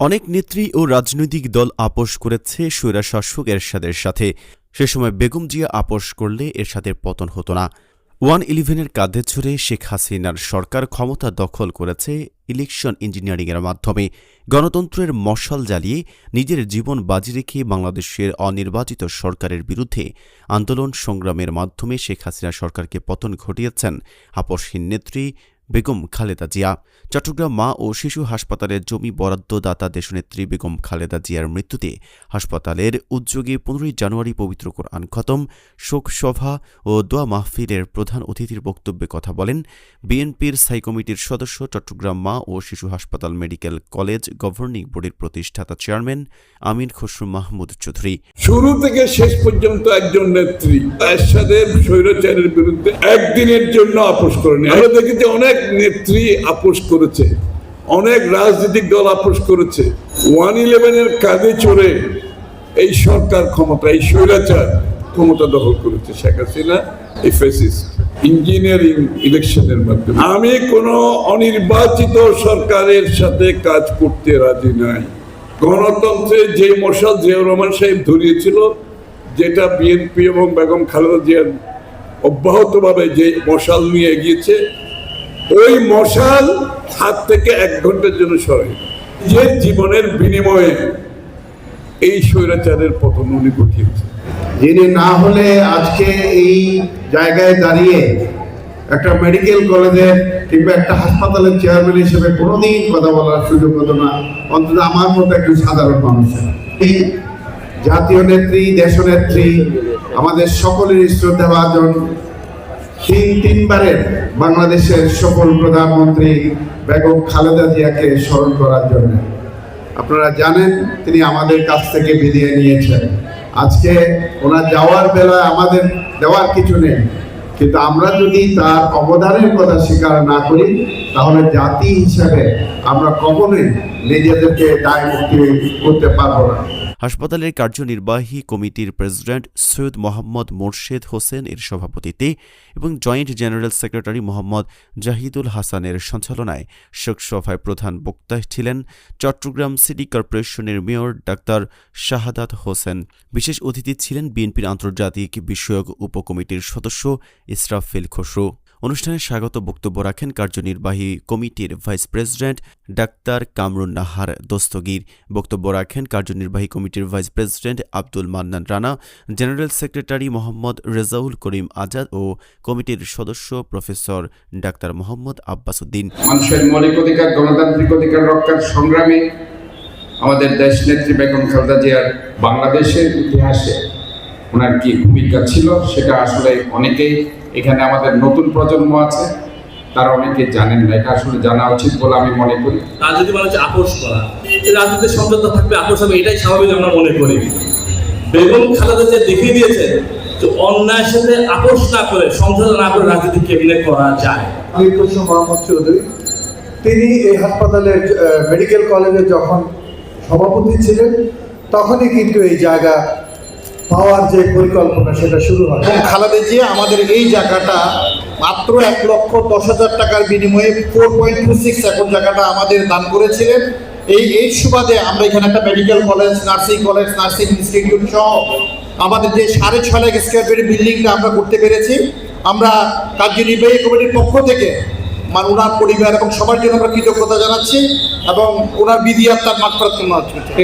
অনেক নেত্রী ও রাজনৈতিক দল আপোষ করেছে স্বৈরাশাসক এরশাদের সাথে। সে সময় বেগম জিয়া আপোষ করলে এরশাদের পতন হতো না। ওয়ান ইলেভেনের কাঁধে ছুড়ে শেখ হাসিনার সরকার ক্ষমতা দখল করেছে ইলেকশন ইঞ্জিনিয়ারিংয়ের মাধ্যমে। গণতন্ত্রের মশাল জ্বালিয়ে নিজের জীবন বাজি রেখে বাংলাদেশের অনির্বাচিত সরকারের বিরুদ্ধে আন্দোলন সংগ্রামের মাধ্যমে শেখ হাসিনা সরকারকে পতন ঘটিয়েছেন। আপসহীন নেত্রী বেগম খালেদা জিয়া। চট্টগ্রাম মা ও শিশু হাসপাতালের জমি বরাদ্দদাতা দেশনেত্রী বেগম খালেদা জিয়ার মৃত্যুতে হাসপাতালের উদ্যোগে পনেরোই জানুয়ারি পবিত্র কোরআন খতম, শোক সভা ও দোয়া মাহফিলের প্রধান অতিথির বক্তব্যে কথা বলেন বিএনপির স্থায়ী কমিটির সদস্য চট্টগ্রাম মা ও শিশু হাসপাতাল মেডিকেল কলেজ গভর্নিং বোর্ডের প্রতিষ্ঠাতা চেয়ারম্যান আমিন খসরু মাহমুদ চৌধুরী। শুরু থেকে শেষ পর্যন্ত একজন নেত্রী এরশাদের স্বৈরাচারের বিরুদ্ধে একদিনের জন্য আপোষ করেনি। আমরা দেখেছি অনেক নেত্রী আপোষ করেছে, অনেক রাজনৈতিক দল আপোষ করেছে। ওয়ান ইলেভেনের কাঁধে চড়ে এই সরকার ক্ষমতা, এই স্বৈরাচার ক্ষমতা দখল করেছে শেখ হাসিনা, এই ইঞ্জিনিয়ারিং ইলেকশনের মাধ্যমে। আমি কোনো অনির্বাচিত সরকারের সাথে কাজ করতে রাজি নাই। গণতন্ত্রের যে মশাল জিয়াউর রহমান সাহেব ধরিয়েছিল, যেটা বিএনপি এবং বেগম খালেদা জিয়ার অব্যাহতভাবে যে মশাল নিয়ে এগিয়েছে ওই মশাল হাত থেকে এক ঘণ্টার জন্য সরে। যে জীবনের বিনিময়ে এই স্বৈরাচারের পতন উনি ঘটিয়েছে যিনি না হলে আজকে এই জায়গায় দাঁড়িয়ে একটা মেডিকেল কলেজের কিংবা একটা হাসপাতালের চেয়ারম্যান হিসেবে কোনোদিন কথা বলার সুযোগ হতো না। অন্তত আমার মতো একজন সাধারণ মানুষের। এই জাতীয় নেত্রী, দেশনেত্রী, আমাদের সকলের শ্রদ্ধাভাজন তিন তিনবারের বাংলাদেশের সকল প্রধানমন্ত্রী বেগম খালেদা জিয়াকে স্মরণ করার জন্য। আপনারা জানেন, তিনি আমাদের কাছ থেকে বিদায় নিয়েছেন। আজকে ওনার যাওয়ার বেলায় আমাদের দেওয়ার কিছু নেই। কিন্তু আমরা যদি তার অবদানের কথা স্বীকার না করি, তাহলে জাতি হিসাবে আমরা কখনোই নিজেদেরকে দায় মুক্তি করতে পারব না। হাসপাতালের কার্যনির্বাহী কমিটির প্রেসিডেন্ট সৈয়দ মোহাম্মদ মোর্শেদ হোসেন এর সভাপতিত্বে এবং joint general secretary Mohammad Zahidul হাসানের সঞ্চালনায় শোক সভায় প্রধান বক্তা ছিলেন চট্টগ্রাম সিটি কর্পোরেশনের মেয়র ডাক্তার শাহাদাত হোসেন। বিশেষ অতিথি ছিলেন বিএনপির আন্তর্জাতিক বিষয়ক উপকমিটির সদস্য ইসরাফিল খসরু। অনুষ্ঠানে স্বাগত বক্তব্য রাখেন কার্যনির্বাহী কমিটির vice president doctor Kamrun Nahar Dastagir. বক্তব্য রাখেন কার্যনির্বাহী কমিটির vice president Abdul Mannan Rana, general secretary Mohammad Rezaul Karim Azad ও কমিটির সদস্য প্রফেসর ডাক্তার মোহাম্মদ আব্বাস উদ্দিন। মানুষের মৌলিক অধিকার, গণতান্ত্রিক অধিকার রক্ষার সংগ্রামে আমাদের দেশ নেত্রী বেগম খালেদা জিয়ার বাংলাদেশের ইতিহাসে ওনার কি ভূমিকা ছিল, সেটা আসলে অনেকেই এখানে আমাদের নতুন প্রজন্ম আছে তারা অনেকে জানেন না এটা আসলে জানা উচিত বলে আমি মনে করি। রাজনীতি মানে হচ্ছে আপোষ করা। এই রাজনীতির সমঝোতা থাকবে আপোষ হবে এটাই স্বাভাবিক আমরা মনে করি। বেগম খালেদা যে দেখিয়ে দিয়েছে যে অন্যায়ের সাথে আপোষ না করে সমঝোতা না করে রাজনীতি কেমনে করা যায়। আমির খসরু মোহাম্মদ চৌধুরী। তিনি এই হাসপাতালের মেডিকেল কলেজে যখন সভাপতি ছিলেন তখনই কিন্তু এই জায়গা পাওয়ার যে পরিকল্পনা, সেটা শুরু হয়। এবং খালেদা জিয়া আমাদের এই জায়গাটা মাত্র এক লক্ষ দশ হাজার টাকার বিনিময়ে four point two six acre জায়গাটা আমাদের দান করেছিলেন। এই এই সুবাদে আমরা এখানে একটা medical college nursing college nursing institute সহ আমাদের যে সাড়ে ছয় লাখ স্কোয়ার ফিটের বিল্ডিংটা আমরা করতে পেরেছি। আমরা কার্যনির্বাহী কমিটির পক্ষ থেকে মানে ওনার পরিবার এবং সবার জন্য আমরা কৃতজ্ঞতা জানাচ্ছি এবং ওনার বিধি আত্মার মাত্রার জন্য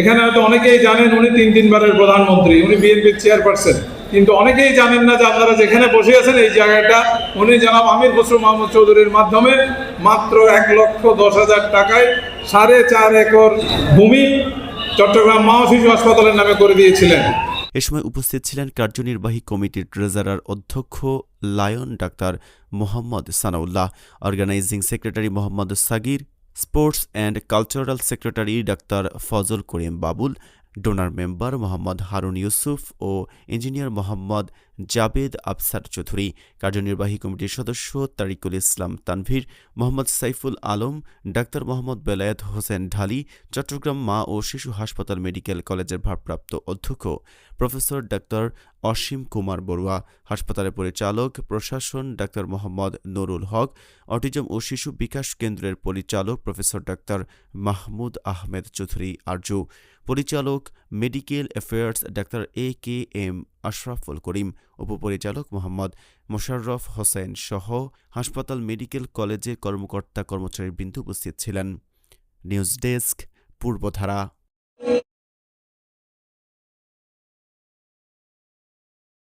এখানে হয়তো অনেকেই জানেন উনি তিন তিনবারের প্রধানমন্ত্রী, উনি বিএনপির চেয়ারপারসন। কিন্তু অনেকেই জানেন না যে আপনারা যেখানে বসে আছেন এই জায়গাটা, উনি জনাব আমির খসরু মাহমুদ চৌধুরীর মাধ্যমে মাত্র এক লক্ষ দশ হাজার টাকায় সাড়ে চার একর ভূমি চট্টগ্রাম মা শিশু হাসপাতালের নামে করে দিয়েছিলেন। এ সময় উপস্থিত ছিলেন কার্যনির্বাহী কমিটির ট্রেজারার অধ্যক্ষ lion doctor Mohammad Sanaullah, organising secretary Mohammad Sagir, sports and cultural secretary doctor Fazal Karim Babul, donor member Mohammad Harun Yusuf ও ইঞ্জিনিয়ার মোহাম্মদ জাবেদ আফসার চৌধুরী। কার্যনির্বাহী কমিটির সদস্য তারিকুল ইসলাম তানভীর, মোহাম্মদ সাইফুল আলম, ডাক্তার মোহাম্মদ বেলায়েত হোসেন ঢালি, চট্টগ্রাম মা ও শিশু হাসপাতাল মেডিকেল কলেজের ভারপ্রাপ্ত অধ্যক্ষ প্রফেসর ডাক্তার অসীম কুমার বড়ুয়া, হাসপাতালের পরিচালক প্রশাসন ডাক্তার মোহাম্মদ নুরুল হক, অটিজম ও শিশু বিকাশ কেন্দ্রের পরিচালক প্রফেসর ডাক্তার মাহমুদ আহমেদ চৌধুরী আরজু, পরিচালক medical affairs doctor A K M Ashraful Karim, উপপরিচালক মোহাম্মদ মোশাররফ হোসেন সহ হাসপাতাল মেডিকেল কলেজের কর্মকর্তা কর্মচারীবৃন্দ উপস্থিত ছিলেন। News desk, Purbadhara.